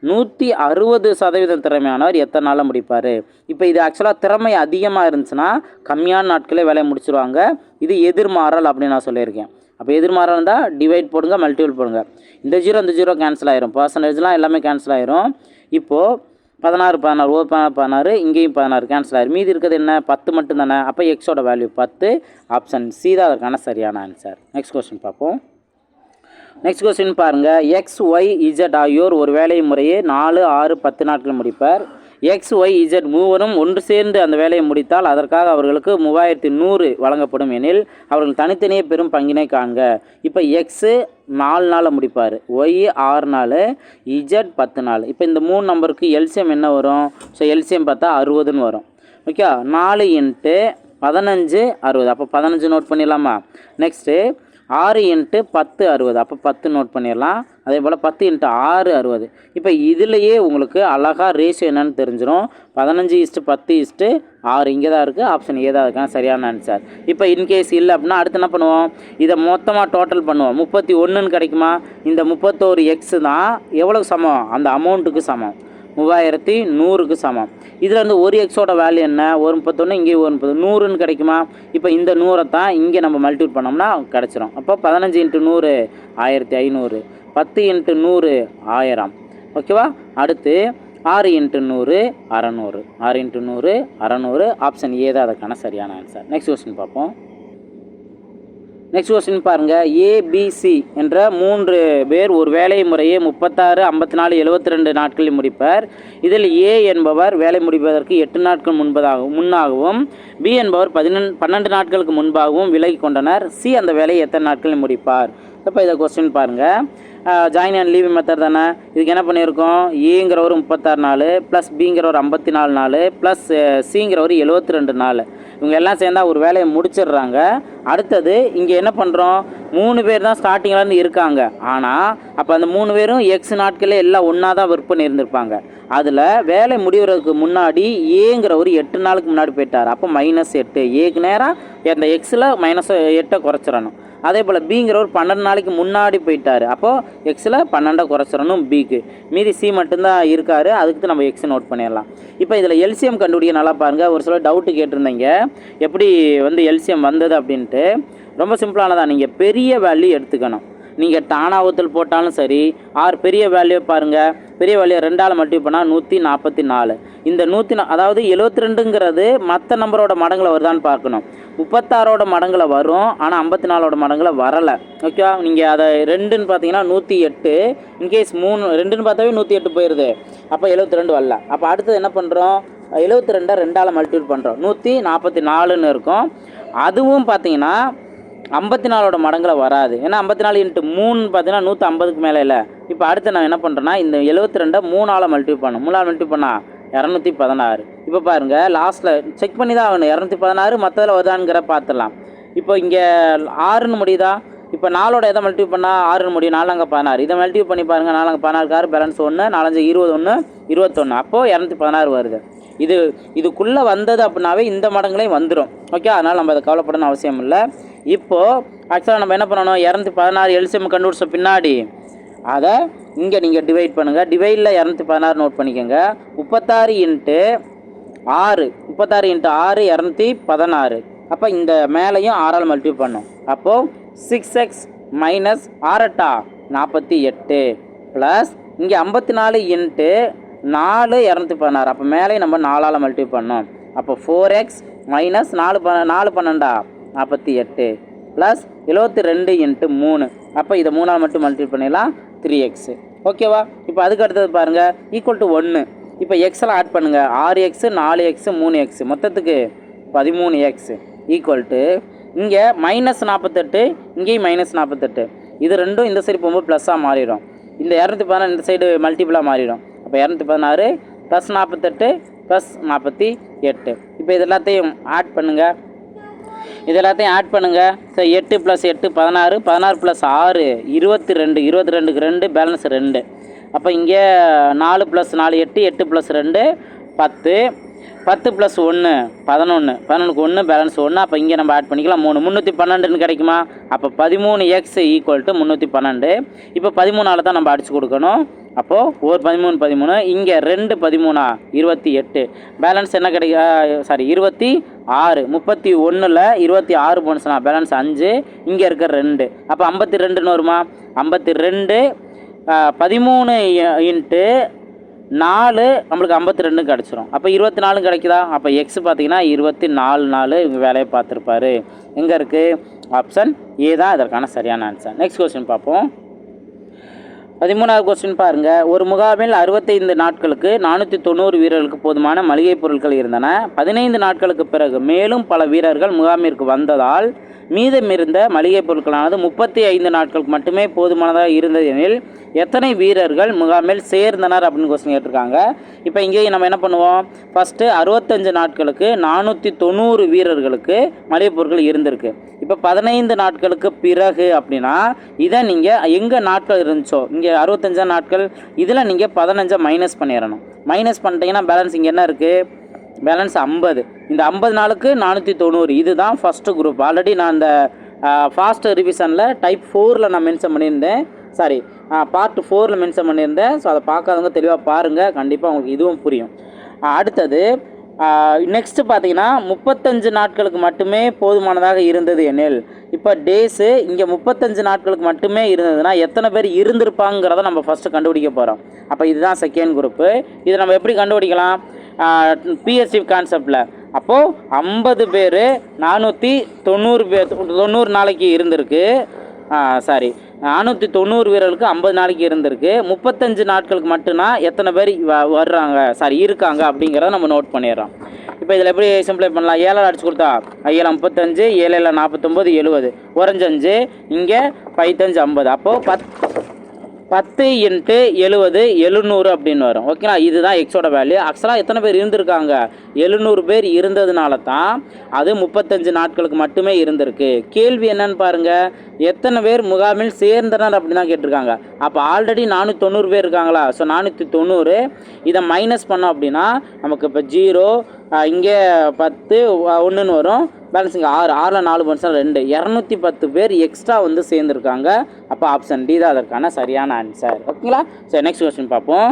நூற்றி அறுபது சதவீதம் திறமையானவர் எத்தனை நாளில் முடிப்பார்? இப்போ இது ஆக்சுவலாக திறமை அதிகமாக இருந்துச்சுன்னா கம்மியான நாட்களே வேலையை முடிச்சிருவாங்க. இது எதிர்மாறல் அப்படின்னு நான் சொல்லியிருக்கேன். அப்போ எதிர்மாறல் இருந்தால் டிவைட் போடுங்க மல்டிபிள் போடுங்க. இந்த ஜீரோ இந்த ஜீரோ கேன்சல் ஆயிரும். பர்சன்டேஜ்லாம் எல்லாமே கேன்சல் ஆயிரும். இப்போது பதினாறு பதினாறு ஒரு பதினாறு பதினாறு இங்கேயும் பதினாறு கேன்சல் ஆகிரு மீதி இருக்கிறது என்ன? பத்து மட்டும் தானே. அப்போ எக்ஸோட வேல்யூ பத்து ஆப்ஷன் சி தான் அதற்கான சரியான ஆன்சர் நெக்ஸ்ட் கொஸ்டின் பார்ப்போம். நெக்ஸ்ட் கொஸ்டின் பாருங்கள் எக்ஸ் ஒய் இஜட் ஆகியோர் ஒரு வேலை முறையே நாலு ஆறு பத்து நாட்கள் முடிப்பார். எக்ஸ் ஒய் இஜட் மூவரும் ஒன்று சேர்ந்து அந்த வேலையை முடித்தால் அதற்காக அவர்களுக்கு மூவாயிரத்தி நூறு வழங்கப்படும் எனில் அவர்கள் தனித்தனியே பெரும் பங்கினை காண்க. இப்போ எக்ஸு நாலு நாளில் முடிப்பார். ஒய் ஆறு நாள் இஜட் பத்து நாள். இப்போ இந்த மூணு நம்பருக்கு எல்சிஎம் என்ன வரும்? ஸோ எல்சிஎம் பார்த்தா அறுபதுன்னு வரும். ஓகே நாலு இன்ட்டு பதினஞ்சு அறுபது. அப்போ பதினஞ்சு நோட் பண்ணிடலாமா? நெக்ஸ்ட்டு ஆறு இன்ட்டு பத்து அறுபது. அப்போ பத்து நோட் பண்ணிடலாம். அதே போல் பத்து இன்ட்டு ஆறு அறுபது. இப்போ இதுலேயே உங்களுக்கு அழகாக ரேஷியோ என்னன்னு தெரிஞ்சிடும் பதினஞ்சு இஸ்ட்டு பத்து இஸ்ட்டு ஆறு. இங்கே தான் இருக்குது ஆப்ஷன் ஏ தான் இருக்கான். சரியான ஆன்சர் இப்போ இன்கேஸ் இல்லை அப்படின்னா அடுத்து என்ன பண்ணுவோம்? இதை மொத்தமாக டோட்டல் பண்ணுவோம். முப்பத்தி ஒன்றுன்னு கிடைக்குமா? இந்த முப்பத்தோரு எக்ஸு தான் எவ்வளோ சமம்? அந்த அமௌண்ட்டுக்கு சமம். மூவாயிரத்தி நூறுக்கு சமம். இதில் வந்து ஒரு எக்ஸோட வேல்யூ என்ன? ஒரு முப்பத்தொன்று இங்கே ஒரு முப்பது. நூறுன்னு கிடைக்குமா? இப்போ இந்த நூறை தான் இங்கே நம்ம மல்டிபிள் பண்ணோம்னா கிடச்சிரும். அப்போ பதினஞ்சு இன்ட்டு நூறு ஆயிரத்தி ஐநூறு. பத்து இன்ட்டு நூறு ஆயிரம். ஓகேவா அடுத்து ஆறு இன்ட்டு நூறு அறநூறு. ஆறு இன்ட்டு நூறு அறநூறு. ஆப்ஷன் ஏதோ அதுக்கான சரியான ஆன்சர் நெக்ஸ்ட் கொஸ்டின் பார்ப்போம். நெக்ஸ்ட் கொஸ்டின் பாருங்கள் ஏபிசி என்ற மூன்று பேர் ஒரு வேலை முறையை முப்பத்தாறு ஐம்பத்தி நாலு எழுபத்தி ரெண்டு நாட்களில் முடிப்பார். இதில் ஏ என்பவர் வேலை முடிப்பதற்கு எட்டு நாட்கள் முன்பதாகவும் முன்னாகவும் பி என்பவர் பதினெண் பன்னெண்டு நாட்களுக்கு முன்பாகவும் விலகி கொண்டனர். சி அந்த வேலையை எத்தனை நாட்களில் முடிப்பார்? இப்போ இதை கொஸ்டின் பாருங்கள் ஜாயின் அண்ட் லீவ் மெத்தட் தானே? இதுக்கு என்ன பண்ணியிருக்கோம்? ஏங்கிற ஒரு முப்பத்தாறு நாள் ப்ளஸ் பிங்கிற ஒரு ஐம்பத்தி நாலு நாள் ப்ளஸ் சிங்கிற ஒரு எழுபத்தி ரெண்டு நாள். இவங்க எல்லாம் சேர்ந்தால் ஒரு வேலையை முடிச்சிடுறாங்க. அடுத்தது இங்கே என்ன பண்ணுறோம் மூணு பேர் தான் ஸ்டார்டிங்லேருந்து இருக்காங்க. ஆனால் அப்போ அந்த மூணு பேரும் எக்ஸ் நாட்களே எல்லாம் ஒன்றா தான் ஒர்க் பண்ணியிருந்திருப்பாங்க. அதில் வேலை முடிவதற்கு முன்னாடி ஏங்கிற ஒரு எட்டு நாளுக்கு முன்னாடி போயிட்டார். அப்போ மைனஸ் எட்டு. ஏக்கு நேராக அந்த எக்ஸில் மைனஸ் எட்டை குறைச்சிடணும். அதே போல் பிங்கிற ஒரு பன்னெண்டு நாளைக்கு முன்னாடி போயிட்டார். அப்போது எக்ஸில் பன்னெண்டை குறைச்சிடணும் பிக்கு மீதி சி மட்டும்தான் இருக்கார். அதுக்கு நம்ம எக்ஸ் நோட் பண்ணிடலாம். இப்போ இதில் எல்சிஎம் கண்டுபிடிக்க நல்லா பாருங்கள் ஒரு சில டவுட்டு கேட்டிருந்தீங்க. எப்படி வந்து எல்சிஎம் வந்தது அப்படின்ட்டு. ரொம்ப சிம்பிளானதான் நீங்கள் பெரிய வேல்யூ எடுத்துக்கணும். நீங்கள் டானாவத்தில் போட்டாலும் சரி ஆறு பெரிய வேல்யூ பாருங்கள் பெரிய வேல்யூ ரெண்டால் மல்டிபிள் பண்ணால் நூற்றி நாற்பத்தி நாலு இந்த நூற்றி நா அதாவது எழுபத்தி ரெண்டுங்கிறது மற்ற நம்பரோட மடங்கில் வருதான்னு பார்க்கணும். முப்பத்தாறோட மடங்கில் வரும் ஆனால் ஐம்பத்தி நாலோட மடங்கில் வரலை. ஓகேவா நீங்கள் அதை ரெண்டுன்னு பார்த்தீங்கன்னா நூற்றி எட்டு இன்கேஸ் மூணு ரெண்டுன்னு பார்த்தாவே நூற்றி எட்டு போயிடுது அப்போ எழுபத்தி ரெண்டு வரல. அப்போ அடுத்தது என்ன பண்ணுறோம் எழுபத்தி ரெண்டை ரெண்டால் மல்டிபிள் பண்ணுறோம் நூற்றி நாற்பத்தி நாலுன்னு இருக்கும். அதுவும் பார்த்தீங்கன்னா ஐம்பத்தி நாலோட மடங்கில் வராது. ஏன்னா ஐம்பத்தி நாலு இன்ட்டு மூணு பார்த்தீங்கன்னா நூற்றி ஐம்பதுக்கு மேலே இல்லை. இப்போ அடுத்து நான் என்ன பண்ணுறேன்னா இந்த எழுபத்தி ரெண்டை மூணால் மல்டிபிள் பண்ணும் மூணால் மல்டிபிள் பண்ணால் இரநூத்தி பதினாறு இப்போ பாருங்கள் லாஸ்ட்டில் செக் பண்ணி தான் ஆகணும். இரநூத்தி பதினாறு மற்றதில் வருதான்ங்கிற பார்த்துடலாம் இப்போ இங்கே ஆறுன்னு முடியுதா? இப்போ நாலோட எதை மல்டிபிள் பண்ணால் ஆறுன்னு முடியும். நாலாங்க பதினாறு. இதை மல்டிபிள் பண்ணி பாருங்கள் நாலாங்க பதினாறு ஆறு பேலன்ஸ் ஒன்று நாலஞ்சு இருபது ஒன்று இருபத்தொன்று அப்போது இரநூத்தி பதினாறு வருது. இது இதுக்குள்ளே வந்தது அப்படின்னாவே இந்த மடங்களையும் வந்துடும் ஓகே அதனால் நம்ம அதை கவலைப்படணும் அவசியம் இல்லை. இப்போது ஆக்சுவலாக நம்ம என்ன பண்ணணும்? இரநூத்தி பதினாறு எல்சிஎம் கண்டுபிடிச்ச பின்னாடி அதை இங்கே நீங்கள் டிவைட் பண்ணுங்கள் டிவைடில் இரநூத்தி பதினாறு நோட் பண்ணிக்கோங்க. முப்பத்தாறு இன்ட்டு ஆறு. முப்பத்தாறு இன்ட்டு ஆறு இரநூத்தி பதினாறு. அப்போ இந்த மேலேயும் ஆறால் மல்டிபிள் பண்ணும். அப்போது சிக்ஸ் எக்ஸ் மைனஸ் ஆரட்டா நாற்பத்தி எட்டு. ப்ளஸ் இங்கே ஐம்பத்தி நாலு இன்ட்டு நாலு இரநூத்தி பதினாறு. அப்போ மேலே நம்ம நாலால் மல்டிப்ளை பண்ணோம். அப்போ ஃபோர் எக்ஸ் மைனஸ் நாலு ப நாலு பன்னெண்டா? நாற்பத்தி எட்டு. ப்ளஸ் எழுபத்தி ரெண்டு இன்ட்டு மூணு. அப்போ இதை மூணால் மட்டும் மல்டிப்ளை பண்ணிடலாம். த்ரீ எக்ஸு ஓகேவா இப்போ அதுக்கு அடுத்தது பாருங்கள் ஈக்குவல் டு ஒன்று இப்போ எக்ஸெல்லாம் ஆட் பண்ணுங்கள் ஆறு எக்ஸு நாலு எக்ஸு மூணு எக்ஸு மொத்தத்துக்கு பதிமூணு எக்ஸு ஈக்குவல் டு இங்கே மைனஸ் நாற்பத்தெட்டு இங்கேயும் மைனஸ் நாற்பத்தெட்டு இது ரெண்டும் இந்த சைடு போகும்போது ப்ளஸ்ஸாக மாறிடும். இந்த இரநூத்தி பதினாறு இந்த சைடு மல்டிபிளாக மாறிடும். அப்போ இரநூத்தி பதினாறு ப்ளஸ் நாற்பத்தெட்டு ப்ளஸ் நாற்பத்தி எட்டு. இப்போ இது எல்லாத்தையும் ஆட் பண்ணுங்கள் இது எல்லாத்தையும் ஆட் பண்ணுங்கள் சரி எட்டு ப்ளஸ் எட்டு பதினாறு. பதினாறு ப்ளஸ் ஆறு இருபத்தி ரெண்டு இருபத்தி ரெண்டுக்கு ரெண்டு பேலன்ஸ் ரெண்டு. அப்போ இங்கே நாலு ப்ளஸ் நாலு எட்டு எட்டு ப்ளஸ் ரெண்டு பத்து. பத்து ப்ளஸ் ஒன்று பதினொன்று பதினொன்றுக்கு ஒன்று பேலன்ஸ் ஒன்று அப்போ இங்கே நம்ம ஆட் பண்ணிக்கலாம். மூணு. முந்நூற்றி பன்னெண்டுன்னு கிடைக்குமா? அப்போ பதிமூணு எக்ஸ் ஈக்குவல் டு முந்நூற்றி பன்னெண்டு. இப்போ பதிமூணால் தான் நம்ம அடிச்சு கொடுக்கணும். அப்போது ஒரு பதிமூணு பதிமூணு. இங்கே ரெண்டு பதிமூணா இருபத்தி எட்டு. பேலன்ஸ் என்ன கிடைக்க சாரி இருபத்தி ஆறு. முப்பத்தி ஒன்றில் இருபத்தி ஆறு போனுச்சுனா பேலன்ஸ் அஞ்சு. இங்கே இருக்க ரெண்டு. அப்போ ஐம்பத்தி ரெண்டுன்னு வருமா? ஐம்பத்தி ரெண்டு பதிமூணு இன்ட்டு நாலு நம்மளுக்கு ஐம்பத்தி ரெண்டு கிடச்சிரும். அப்போ இருபத்தி நாலு கிடைக்குதா? அப்போ எக்ஸ் பார்த்தீங்கன்னா இருபத்தி நாலு நாள் இவங்க வேலையை பார்த்துருப்பாரு. எங்கே இருக்குது ஆப்ஷன் ஏ தான். இதற்கான சரியான ஆன்சர் நெக்ஸ்ட் கொஸ்டின் பார்ப்போம். பதிமூணாவது கொஸ்டின் பாருங்க. ஒரு முகாமில் அறுபத்தைந்து நாட்களுக்கு நானூற்றி தொண்ணூறு வீரர்களுக்கு போதுமான மளிகை பொருட்கள் இருந்தன. பதினைந்து நாட்களுக்கு பிறகு மேலும் பல வீரர்கள் முகாமிற்கு வந்ததால் மீதமிருந்த மளிகைப் பொருட்களானது முப்பத்தி ஐந்து நாட்களுக்கு மட்டுமே போதுமானதாக இருந்தது எனில் எத்தனை வீரர்கள் முகாமில் சேர்ந்தனர் அப்படின்னு கொஸ்டின் கேட்டிருக்காங்க. இப்போ இங்கே நம்ம என்ன பண்ணுவோம்? ஃபஸ்ட்டு அறுபத்தஞ்சு நாட்களுக்கு நானூற்றி தொண்ணூறு வீரர்களுக்கு மளிகைப் பொருட்கள் இருந்திருக்கு. இப்போ பதினைந்து நாட்களுக்கு பிறகு அப்படின்னா இதை நீங்கள் எங்கே நாட்கள் இருந்துச்சோ? இங்கே அறுபத்தஞ்சா நாட்கள் இதில் நீங்கள் பதினஞ்சை மைனஸ் பண்ணிடணும் மைனஸ் பண்ணிட்டீங்கன்னா பேலன்ஸ் இங்கே என்ன இருக்குது பேலன்ஸ் ஐம்பது. இந்த ஐம்பது நாளுக்கு நானூற்றி தொண்ணூறு இதுதான் ஃபஸ்ட்டு குரூப் ஆல்ரெடி நான் இந்த ஃபாஸ்ட் ரிவிஷனில் டைப் ஃபோரில் நான் மென்ஷன் பண்ணியிருந்தேன். சாரி பார்ட் ஃபோரில் மென்ஷன் பண்ணியிருந்தேன். ஸோ அதை பார்க்காதவங்க தெளிவாக பாருங்கள் கண்டிப்பாக உங்களுக்கு இதுவும் புரியும். அடுத்தது நெக்ஸ்ட்டு பார்த்தீங்கன்னா முப்பத்தஞ்சு நாட்களுக்கு மட்டுமே போதுமானதாக இருந்தது எனில். இப்போ டேஸு இங்கே முப்பத்தஞ்சு நாட்களுக்கு மட்டுமே இருந்ததுன்னா எத்தனை பேர் இருந்திருப்பாங்கிறத நம்ம ஃபஸ்ட்டு கண்டுபிடிக்க போகிறோம் அப்போ இதுதான் செகண்ட் குரூப்பு இதை நம்ம எப்படி கண்டுபிடிக்கலாம்? பிஎஸ்சி கான்செப்டில் அப்போது ஐம்பது பேர் நானூற்றி தொண்ணூறு பேர் தொண்ணூறு நாளைக்கு இருந்திருக்கு. சாரி நானூற்றி தொண்ணூறு வீரர்களுக்கு ஐம்பது நாளைக்கு இருந்திருக்கு. முப்பத்தஞ்சு நாட்களுக்கு மட்டும்தான் எத்தனை பேர் வ- வர்றாங்க சாரி இருக்காங்க அப்படிங்கிறத நம்ம நோட் பண்ணிடுறோம். இப்போ இதில் எப்படி சிம்பிளை பண்ணலாம்? ஏழால் அடிச்சு கொடுத்தா ஐஏழு முப்பத்தஞ்சு ஏழில் நாற்பத்தொம்பது எழுபது குறைஞ்சஞ்சு இங்கே பைத்தஞ்சு ஐம்பது. அப்போது பத் பத்து இன்ட்டு எழுபது எழுநூறு அப்படின்னு வரும். ஓகேங்களா இதுதான் எக்ஸோட வேல்யூ ஆக்சுவலாக எத்தனை பேர் இருந்திருக்காங்க? எழுநூறு பேர் இருந்ததுனால தான் அது முப்பத்தஞ்சு நாட்களுக்கு மட்டுமே இருந்திருக்கு. கேள்வி என்னன்னு பாருங்க. எத்தனை பேர் முகாமில் சேர்ந்தனர் அப்படின்னு தான் கேட்டிருக்காங்க. அப்போ ஆல்ரெடி நானூற்றி தொண்ணூறு பேர் இருக்காங்களா? ஸோ நானூற்றி தொண்ணூறு இதை மைனஸ் பண்ணோம் அப்படின்னா நமக்கு இப்போ ஜீரோ இங்கே பத்து ஒன்றுன்னு வரும். பேலன்ஸிங் ஆறு ஆறில் நாலு பர்சன்ட் ரெண்டு. இரநூத்தி பத்து பேர் எக்ஸ்ட்ரா வந்து சேர்ந்துருக்காங்க. அப்போ ஆப்ஷன் டி தான் அதற்கான சரியான ஆன்சர் ஓகேங்களா சரி நெக்ஸ்ட் கொஸ்டின் பார்ப்போம்.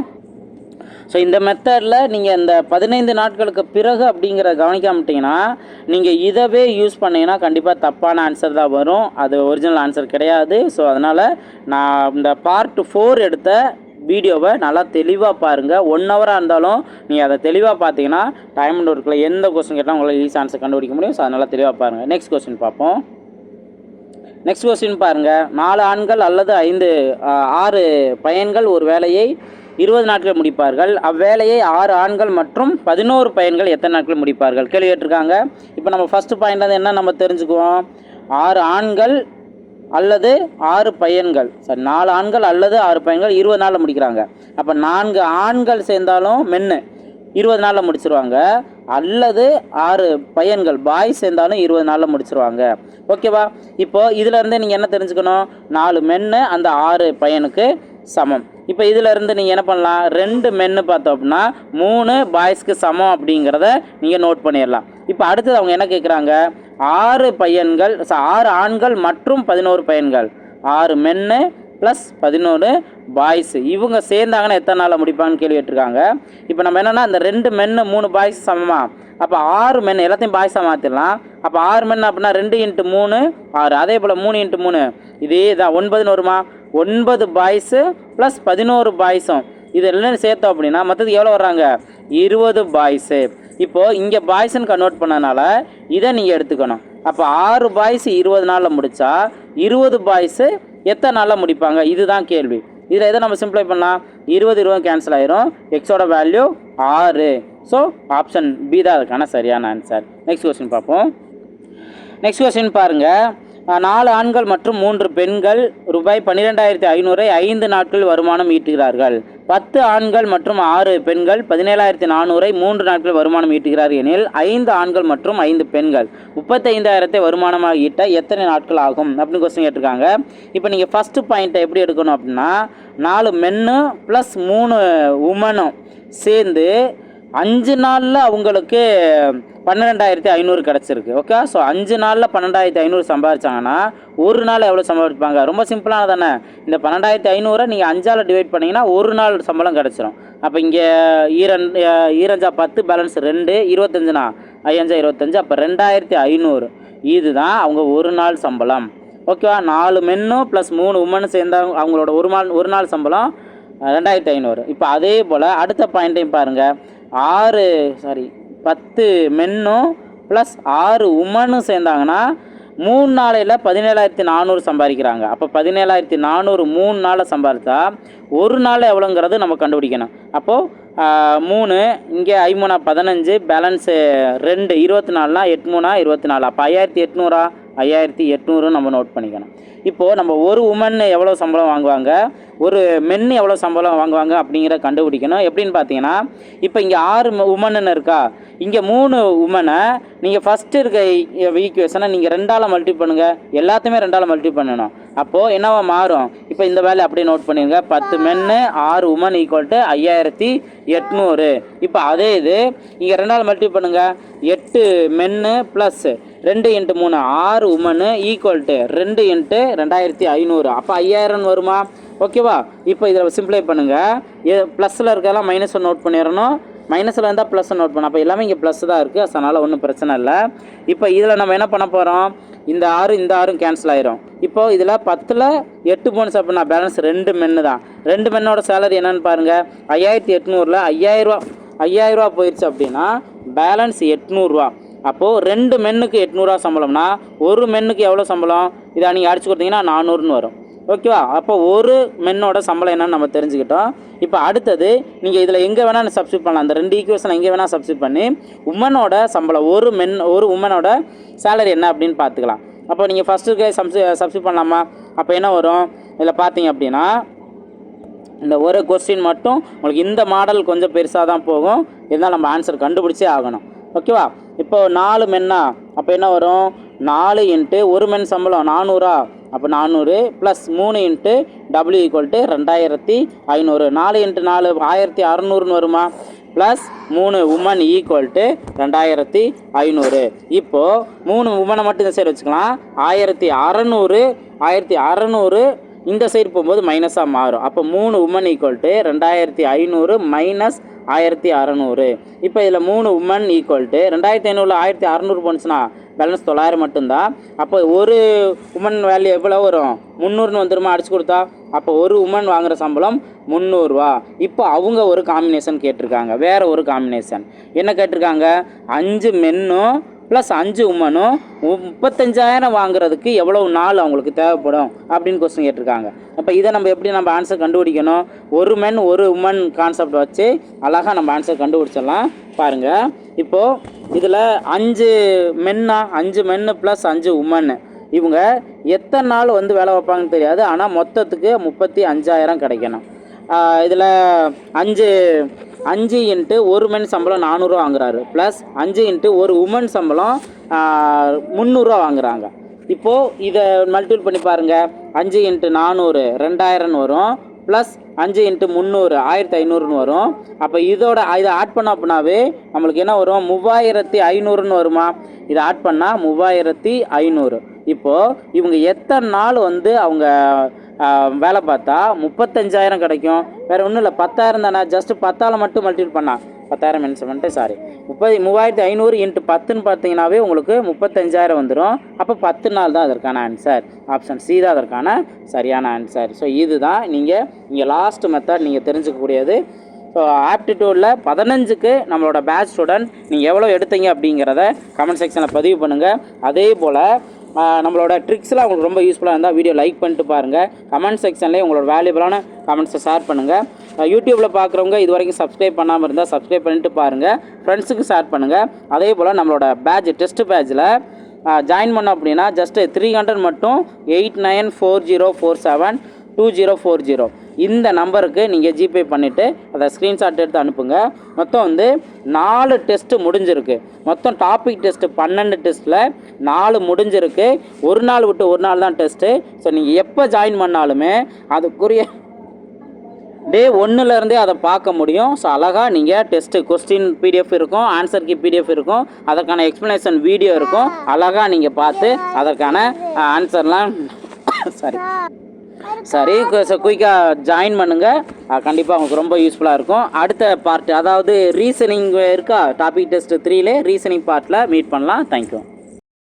ஸோ இந்த மெத்தடில் நீங்கள் இந்த பதினைந்து நாட்களுக்கு பிறகு அப்படிங்கிற கவனிக்காமட்டிங்கன்னா நீங்கள் இதவே யூஸ் பண்ணிங்கன்னா கண்டிப்பாக தப்பான ஆன்சர் தான் வரும். அது ஒரிஜினல் ஆன்சர் கிடையாது. ஸோ அதனால் நான் இந்த பார்ட் ஃபோர் எடுத்த வீடியோவை நல்லா தெளிவாக பாருங்கள் ஒன் ஹவராக இருந்தாலும் நீங்கள் அதை தெளிவாக பார்த்தீங்கன்னா டைம் அண்ட் ஒர்க்கில் எந்த கொஸ்டின் கேட்டால் உங்களால் ஈஸி ஆன்சர் கண்டுபிடிக்க முடியும். ஸோ அதனால் தெளிவாக பாருங்கள் நெக்ஸ்ட் கொஸ்டின் பார்ப்போம். நெக்ஸ்ட் கொஸ்டின் பாருங்கள் நாலு ஆண்கள் அல்லது ஐந்து ஆறு பையன்கள் ஒரு வேலையை இருபது நாட்கள் முடிப்பார்கள். அவ்வேலையை ஆறு ஆண்கள் மற்றும் பதினோரு பையன்கள் எத்தனை நாட்கள் முடிப்பார்கள்? கேள்வி கேட்டிருக்காங்க. இப்போ நம்ம ஃபஸ்ட்டு பாயிண்ட் வந்து என்ன நம்ம தெரிஞ்சுக்குவோம்? ஆறு ஆண்கள் அல்லது ஆறு பையன்கள். சரி நாலு ஆண்கள் அல்லது ஆறு பையன்கள் இருபது நாளில் முடிக்கிறாங்க. அப்போ நான்கு ஆண்கள் சேர்ந்தாலும் மென்னு இருபது நாளில் முடிச்சிருவாங்க. அல்லது ஆறு பையன்கள் பாய் சேர்ந்தாலும் இருபது நாளில் முடிச்சிருவாங்க. ஓகேவா இப்போ இதிலேருந்து நீங்கள் என்ன தெரிஞ்சுக்கணும்? நாலு மென்னு அந்த ஆறு பையனுக்கு சமம். இப்போ இதிலேருந்து நீங்கள் என்ன பண்ணலாம்? ரெண்டு மென்னு பார்த்தோம் அப்படின்னா மூணு பாய்ஸ்க்கு சமம் அப்படிங்கிறத நீங்கள் நோட் பண்ணிடலாம். இப்போ அடுத்தது அவங்க என்ன கேட்குறாங்க ஆறு பையன்கள் ஆறு ஆண்கள் மற்றும் பதினோரு பையன்கள். ஆறு மென்னு ப்ளஸ் பதினோரு பாய்ஸ் இவங்க சேர்ந்தாங்கன்னா எத்தனை நாளில் முடிப்பாங்கன்னு கேள்வி கேட்டிருக்காங்க. இப்போ நம்ம என்னன்னா இந்த ரெண்டு மென்னு மூணு பாய்ஸ் சமமாக அப்போ ஆறு மென் எல்லாத்தையும் பாய்ஸாக மாற்றிடலாம் அப்போ ஆறு மென் அப்படின்னா ரெண்டு இன்ட்டு மூணு ஆறு. அதே போல் மூணு இன்ட்டு மூணு. இதே தான் ஒன்பதுன்னு வருமா? ஒன்பது பாய்ஸு ப்ளஸ் பதினோரு பாய்ஸும் இது எல்லாம் சேர்த்தோம் அப்படின்னா மொத்தத்துக்கு எவ்வளோ வர்றாங்க? இருபது பாய்ஸு இப்போது இங்கே பாய்ஸ்ன்னு கன்வெர்ட் பண்ணனால இதை நீங்கள் எடுத்துக்கணும். அப்போ ஆறு பாய்ஸ் இருபது நாளில் முடித்தா இருபது பாய்ஸு எத்தனை நாளில் முடிப்பாங்க? இதுதான் கேள்வி. இதில் எதை நம்ம சிம்ப்ளை பண்ணலாம்? இருபது இருபது கேன்சல் ஆயிரும். எக்ஸோட வேல்யூ ஆறு. ஸோ ஆப்ஷன் பி தான் அதுக்கான சரியான ஆன்சர் நெக்ஸ்ட் கொஸ்டின் பார்ப்போம். நெக்ஸ்ட் கொஸ்டின் பாருங்கள் நாலு ஆண்கள் மற்றும் மூன்று பெண்கள் ரூபாய் பன்னிரெண்டாயிரத்தி ஐநூறை ஐந்து நாட்கள் வருமானம் ஈட்டுகிறார்கள். பத்து ஆண்கள் மற்றும் ஆறு பெண்கள் பதினேழாயிரத்தி நானூறை மூன்று நாட்கள் வருமானம் ஈட்டுகிறார் எனில் ஐந்து ஆண்கள் மற்றும் ஐந்து பெண்கள். முப்பத்தைந்தாயிரத்தை வருமானமாக ஈட்ட எத்தனை நாட்கள் ஆகும்? அப்படின்னு கொஸ்டின் கேட்டிருக்காங்க. இப்போ நீங்கள் ஃபஸ்ட்டு பாயிண்ட்டை எப்படி எடுக்கணும் அப்படின்னா நாலு மென்னு ப்ளஸ் மூணு உமனும் சேர்ந்து அஞ்சு நாளில் அவங்களுக்கு பன்னிரெண்டாயிரத்தி ஐநூறு கிடச்சிருக்கு. ஓகே ஸோ அஞ்சு நாளில் பன்னெண்டாயிரத்தி ஐநூறு சம்பாதிச்சாங்கன்னா ஒரு நாள் எவ்வளோ சம்பாதிப்பாங்க? ரொம்ப சிம்பிளான தானே. இந்த பன்னெண்டாயிரத்தி ஐநூறை நீங்கள் அஞ்சால் டிவைட் பண்ணிங்கன்னா ஒரு நாள் சம்பளம் கிடச்சிரும். அப்போ இங்கே ஈரன் ஈரஞ்சா பத்து பேலன்ஸ் ரெண்டு இருபத்தஞ்சுனா ஐயஞ்சா இருபத்தஞ்சு அப்போ ரெண்டாயிரத்தி ஐநூறு. இதுதான் அவங்க ஒரு நாள் சம்பளம். ஓகேவா நாலு மென்னும் ப்ளஸ் மூணு உமனும் சேர்ந்தா அவங்களோட ஒரு நாள் ஒரு நாள் சம்பளம் ரெண்டாயிரத்தி ஐநூறு. இப்போ அதே போல் அடுத்த பாயிண்ட்டையும் பாருங்கள் ஆறு சாரி பத்து மென்னும் ப்ளஸ் ஆறு உமனும் சேர்ந்தாங்கன்னா மூணு நாளையில் பதினேழாயிரத்தி நானூறு சம்பாதிக்கிறாங்க. அப்போ பதினேழாயிரத்தி நானூறு மூணு நாளில் சம்பாதித்தா ஒரு நாள் எவ்வளோங்கிறது நம்ம கண்டுபிடிக்கணும். அப்போது மூணு இங்கே ஐமூணா பதினஞ்சு பேலன்ஸு ரெண்டு இருபத்தி நாலுனா எட்டு மூணா இருபத்தி நாலு. அப்போ ஐயாயிரத்தி எட்நூறா? ஐயாயிரத்தி எட்நூறு நம்ம நோட் பண்ணிக்கணும். இப்போது நம்ம ஒரு உமன் எவ்வளோ சம்பளம் வாங்குவாங்க? ஒரு மென் எவ்வளோ சம்பளம் வாங்குவாங்க அப்படிங்கிற கண்டுபிடிக்கணும். எப்படின்னு பார்த்தீங்கன்னா இப்போ இங்கே ஆறு உமன்னு இருக்கா? இங்கே மூணு உமனை நீங்கள் ஃபஸ்ட்டு இருக்க ஈக்குவேஷனை நீங்கள் ரெண்டால் மல்டி பண்ணுங்கள் எல்லாத்தையுமே ரெண்டால் மல்டி பண்ணணும். அப்போது என்னவா மாறும்? இப்போ இந்த வேலையை அப்படியே நோட் பண்ணிடுங்க பத்து மென்னு ஆறு உமன் ஈக்குவல் டு ஐயாயிரத்தி எட்நூறு. இப்போ அதே இது இங்கே ரெண்டால் மல்டி பண்ணுங்கள் எட்டு மென்னு ப்ளஸ் ரெண்டு இன்ட்டு மூணு ஆறு உமனு ஈக்குவல் டு ரெண்டு இன்ட்டு ரெண்டாயிரத்தி ஐநூறு. அப்போ ஐயாயிரம் வருமா? ஓகேவா? இப்போ இதில் சிம்ப்ளை பண்ணுங்கள் ப்ளஸில் இருக்கலாம் மைனஸ் நோட் பண்ணிடணும். மைனஸில் இருந்தால் ப்ளஸ் நோட் பண்ண அப்போ எல்லாமே இங்கே ப்ளஸ் தான் இருக்குது அதனால் ஒன்றும் பிரச்சனை இல்லை. இப்போ இதில் நம்ம என்ன பண்ண போகிறோம் இந்த ஆறு இந்த ஆறும் கேன்சல் ஆயிரும். இப்போ இதில் பத்தில் எட்டு போனஸ் அப்படின்னா பேலன்ஸ் ரெண்டு மென்னு தான். ரெண்டு மென்னோட சேலரி என்னென்னு பாருங்கள் ஐயாயிரத்தி எட்நூறில் ஐயாயிரரூவா ஐயாயிரரூவா போயிடுச்சு அப்படின்னா பேலன்ஸ் எட்நூறுரூவா அப்போது ரெண்டு மென்னுக்கு எட்நூறுவா சம்பளம்னா ஒரு மென்னுக்கு எவ்வளோ சம்பளம்? இதை நீங்கள் அடிச்சு கொடுத்தீங்கன்னா நானூறுன்னு வரும். ஓகேவா? அப்போ ஒரு மென்னோட சம்பளம் என்னன்னு நம்ம தெரிஞ்சுக்கிட்டோம். இப்போ அடுத்தது நீங்கள் இதில் எங்கே வேணால் சப்ஸ்டியூட் பண்ணலாம். அந்த ரெண்டு ஈக்குவேஷன் எங்கே வேணால் சப்ஸ்டியூட் பண்ணி உமனோட சம்பளம் ஒரு மென் ஒரு உமனோட சேலரி என்ன அப்படின்னு பார்த்துக்கலாம். அப்போ நீங்கள் ஃபஸ்ட்டு சப்ஸ்டி சப்ஸ்டியூட் பண்ணலாமா? அப்போ என்ன வரும்? இதில் பார்த்தீங்க அப்படின்னா இந்த ஒரு கொஸ்டின் மட்டும் உங்களுக்கு இந்த மாடல் கொஞ்சம் பெருசாக தான் போகும். இருந்தாலும் நம்ம ஆன்சர் கண்டுபிடிச்சே ஆகணும். ஓகேவா? இப்போ நாலு மென்னா அப்போ என்ன வரும்? நாலு இன்ட்டு ஒரு மென் சம்பளம் நானூறா. அப்போ நானூறு ப்ளஸ் மூணு இன்ட்டு டபிள்யூ ஈக்குவல் டு ரெண்டாயிரத்தி ஐநூறு. நாலு இன்ட்டு நாலு ஆயிரத்தி அறநூறுன்னு வருமா? ப்ளஸ் மூணு உமன் ஈக்குவல் டு ரெண்டாயிரத்தி ஐநூறு. இப்போது மூணு உமனை மட்டும் இந்த சைடு வச்சுக்கலாம். ஆயிரத்தி அறநூறு ஆயிரத்தி அறநூறு இந்த சைடு போகும்போது மைனஸாக மாறும். அப்போ மூணு உமன் ஈக்குவல் டு ரெண்டாயிரத்தி ஐநூறு மைனஸ் ஆயிரத்தி அறநூறு. இப்போ இதில் மூணு உமன் ஈக்குவல் டு ரெண்டாயிரத்தி ஐநூறுல ஆயிரத்தி அறநூறு போனுச்சுன்னா பேலன்ஸ் தொள்ளாயிரம் மட்டும்தான். அப்போ ஒரு உமன் வேல்யூ எவ்வளோ வரும்? முந்நூறுன்னு வந்துருமா? அடிச்சு கொடுத்தா? அப்போ ஒரு உமன் வாங்குகிற சம்பளம் முந்நூறுரூவா இப்போ அவங்க ஒரு காம்பினேஷன் கேட்டிருக்காங்க. வேறு ஒரு காம்பினேஷன் என்ன கேட்டிருக்காங்க? அஞ்சு மென்னும் ப்ளஸ் அஞ்சு உமனும் முப்பத்தஞ்சாயிரம் வாங்குறதுக்கு எவ்வளோ நாள் அவங்களுக்கு தேவைப்படும்? அப்படின்னு கொஸ்டின் கேட்டிருக்காங்க. அப்போ இதை நம்ம எப்படி நம்ம ஆன்சர் கண்டுபிடிக்கணும்? ஒரு மென் ஒரு உமன் கான்செப்ட் வச்சு அழகாக நம்ம ஆன்சர் கண்டுபிடிச்சிடலாம். பாருங்கள் இப்போது இதில் அஞ்சு மென்னா அஞ்சு மென்னு ப்ளஸ் அஞ்சு உமன் இவங்க எத்தனை நாள் வந்து வேலை வைப்பாங்கன்னு தெரியாது. ஆனால் மொத்தத்துக்கு முப்பத்தி அஞ்சாயிரம் கிடைக்கணும். இதில் அஞ்சு அஞ்சு இன்ட்டு ஒரு மென் சம்பளம் நானூறுரூவா வாங்குறாரு. ப்ளஸ் அஞ்சு இன்ட்டு ஒரு உமன் சம்பளம் முந்நூறுரூவா வாங்குறாங்க. இப்போது இதை மல்டிபிள் பண்ணி பாருங்கள் அஞ்சு இன்ட்டு நானூறு ரெண்டாயிரம்னு வரும். ப்ளஸ் அஞ்சு இன்ட்டு முந்நூறு ஆயிரத்தி ஐநூறுன்னு வரும். அப்போ இதோட இதை ஆட் பண்ணோம் அப்படின்னாவே நம்மளுக்கு என்ன வரும்? மூவாயிரத்தி ஐநூறுன்னு வருமா? இதை ஆட் பண்ணால் மூவாயிரத்தி ஐநூறு. இப்போது இவங்க எத்தனை நாள் வந்து அவங்க வேலை பார்த்தா? முப்பத்தஞ்சாயிரம் கிடைக்கும். வேறு ஒன்றும் இல்லை. பத்தாயிரம் தானே? ஜஸ்ட்டு பத்தால் மட்டும் மல்டிபிள் பண்ணால் பத்தாயிரம் மென்ஷன் பண்ணிட்டு சாரி முப்பது மூவாயிரத்தி ஐநூறு இன்ட்டு பத்துன்னு பார்த்தீங்கன்னாவே உங்களுக்கு முப்பத்தஞ்சாயிரம் வந்துடும் அப்போ பத்து நாள் தான் அதற்கான ஆன்சர் ஆப்ஷன் சி தான் அதற்கான சரியான ஆன்சர் ஸோ இதுதான் நீங்கள் இங்கே லாஸ்ட் மெத்தட் நீங்கள் தெரிஞ்சுக்கக்கூடியது. ஸோ ஆப்டிடியூடில் பதினஞ்சுக்கு நம்மளோட பேட்ச் ஸ்டூடெண்ட் நீங்கள் எவ்வளோ எடுத்தீங்க அப்படிங்கிறத கமெண்ட் செக்ஷனில் பதிவு பண்ணுங்கள் அதே போல் நம்மளோட ட்ரிக்ஸ்லாம் உங்களுக்கு ரொம்ப யூஸ்ஃபுல்லாக இருந்தால் வீடியோ லைக் பண்ணிட்டு பாருங்கள் கமெண்ட் செக்ஷன்லேயே உங்களோட வேல்யூபிளான கமெண்ட்ஸை ஷேர் பண்ணுங்கள் யூடியூப்பில் பார்க்குறவங்க இது வரைக்கும் சப்ஸ்கிரைப் பண்ணாமல் இருந்தால் சப்ஸ்கிரைப் பண்ணிட்டு பாருங்கள் ஃப்ரெண்ட்ஸுக்கு ஷேர் பண்ணுங்கள் அதே போல் நம்மளோட பேட்ச் டெஸ்ட் பேட்சில் ஜாயின் பண்ணோம் அப்படின்னா ஜஸ்ட்டு த்ரீ ஹண்ட்ரட் மட்டும் eight nine four zero four seven two zero four zero. இந்த நம்பருக்கு நீங்கள் ஜிபே பண்ணிவிட்டு அதை ஸ்க்ரீன்ஷாட் எடுத்து அனுப்புங்க. மொத்தம் வந்து நாலு டெஸ்ட்டு முடிஞ்சிருக்கு. மொத்தம் டாபிக் டெஸ்ட்டு பன்னெண்டு டெஸ்ட்டில் நாலு முடிஞ்சிருக்கு. ஒரு நாள் விட்டு ஒரு நாள் தான் டெஸ்ட்டு ஸோ நீங்கள் எப்போ ஜாயின் பண்ணாலுமே அதுக்குரிய டே ஒன்றுலேருந்தே அதை பார்க்க முடியும். ஸோ அழகாக நீங்கள் டெஸ்ட்டு கொஸ்டின் பிடிஎஃப் இருக்கும் ஆன்சர் கி பிடிஎஃப் இருக்கும். அதற்கான எக்ஸ்ப்ளனேஷன் வீடியோ இருக்கும். அழகாக நீங்கள் பார்த்து அதற்கான ஆன்சர்லாம் சாரி சரி குயிக்காக ஜாயின் பண்ணுங்கள் கண்டிப்பாக உங்களுக்கு ரொம்ப யூஸ்ஃபுல்லாக இருக்கும். அடுத்த பார்ட் அதாவது ரீசனிங் இருக்கா? டாபிக் டெஸ்ட் த்ரீலே ரீசனிங் பார்ட்டில் மீட் பண்ணலாம். Thank you